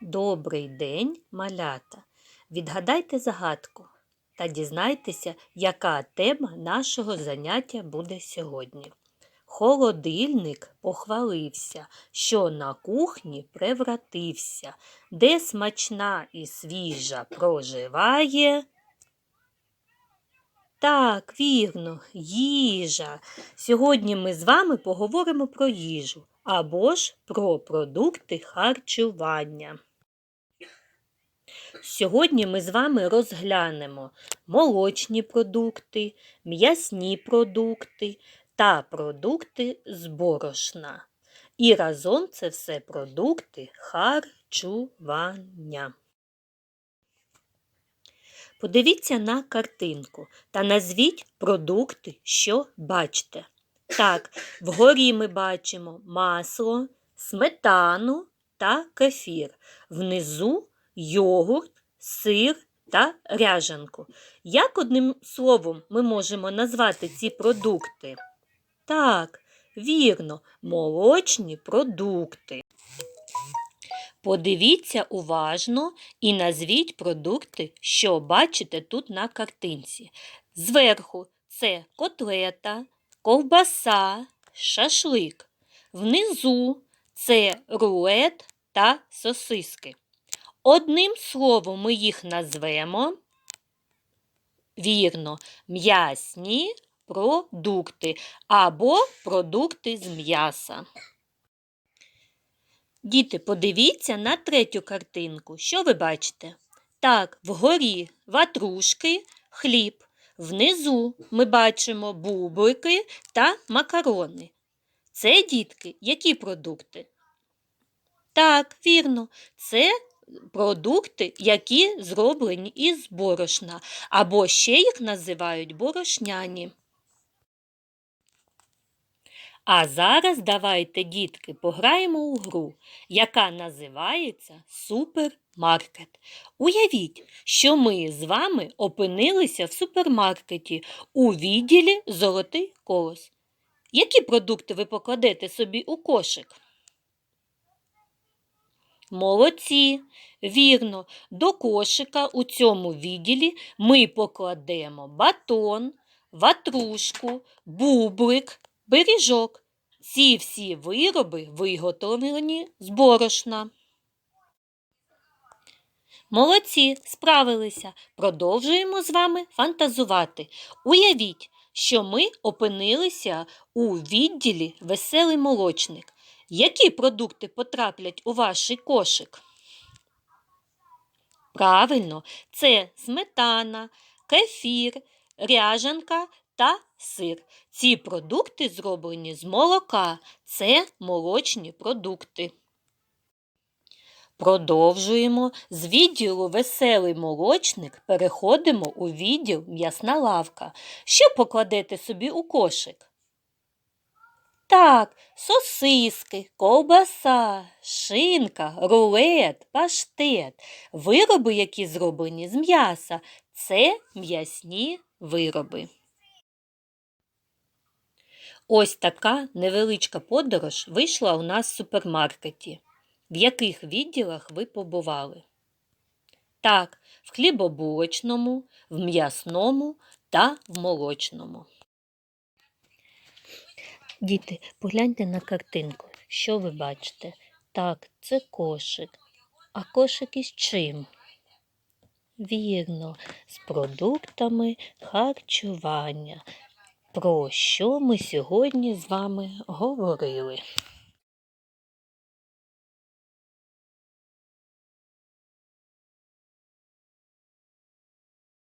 Добрий день, малята! Відгадайте загадку та дізнайтеся, яка тема нашого заняття буде сьогодні. Холодильник похвалився, що на кухні превратився, де смачна і свіжа проживає. Так, вірно, їжа. Сьогодні ми з вами поговоримо про їжу або ж про продукти харчування. Сьогодні ми з вами розглянемо молочні продукти, м'ясні продукти та продукти з борошна. І разом це все продукти харчування. Подивіться на картинку та назвіть продукти, що бачите. Так, вгорі ми бачимо масло, сметану та кефір. Внизу йогурт, сир та ряжанку. Як одним словом ми можемо назвати ці продукти? Так, вірно, молочні продукти. Подивіться уважно і назвіть продукти, що бачите тут на картинці. Зверху це котлета, ковбаса, шашлик. Внизу це рулет та сосиски. Одним словом ми їх назвемо вірно, м'ясні продукти або продукти з м'яса. Діти, подивіться на третю картинку. Що ви бачите? Так, вгорі ватрушки, хліб. Внизу ми бачимо бублики та макарони. Це, дітки, які продукти? Так, вірно, це продукти, які зроблені із борошна, або ще їх називають борошняні. А зараз давайте, дітки, пограємо у гру, яка називається супермаркет. Уявіть, що ми з вами опинилися в супермаркеті у відділі Золотий колос. Які продукти ви покладете собі у кошик? Молодці, вірно, до кошика у цьому відділі ми покладемо батон, ватрушку, бублик, пиріжок. Ці всі вироби виготовлені з борошна. Молодці, справилися. Продовжуємо з вами фантазувати. Уявіть, що ми опинилися у відділі веселий молочник. Які продукти потраплять у ваш кошик? Правильно, це сметана, кефір, ряжанка та сир. Ці продукти зроблені з молока. Це молочні продукти. Продовжуємо. З відділу веселий молочник переходимо у відділ м'ясна лавка. Що покладете собі у кошик? Так, сосиски, ковбаса, шинка, рулет, паштет, вироби, які зроблені з м'яса, це м'ясні вироби. Ось така невеличка подорож вийшла у нас в супермаркеті. В яких відділах ви побували? Так, в хлібобулочному, в м'ясному та в молочному. Діти, погляньте на картинку. Що ви бачите? Так, це кошик. А кошик із чим? Вірно, з продуктами харчування. Про що ми сьогодні з вами говорили?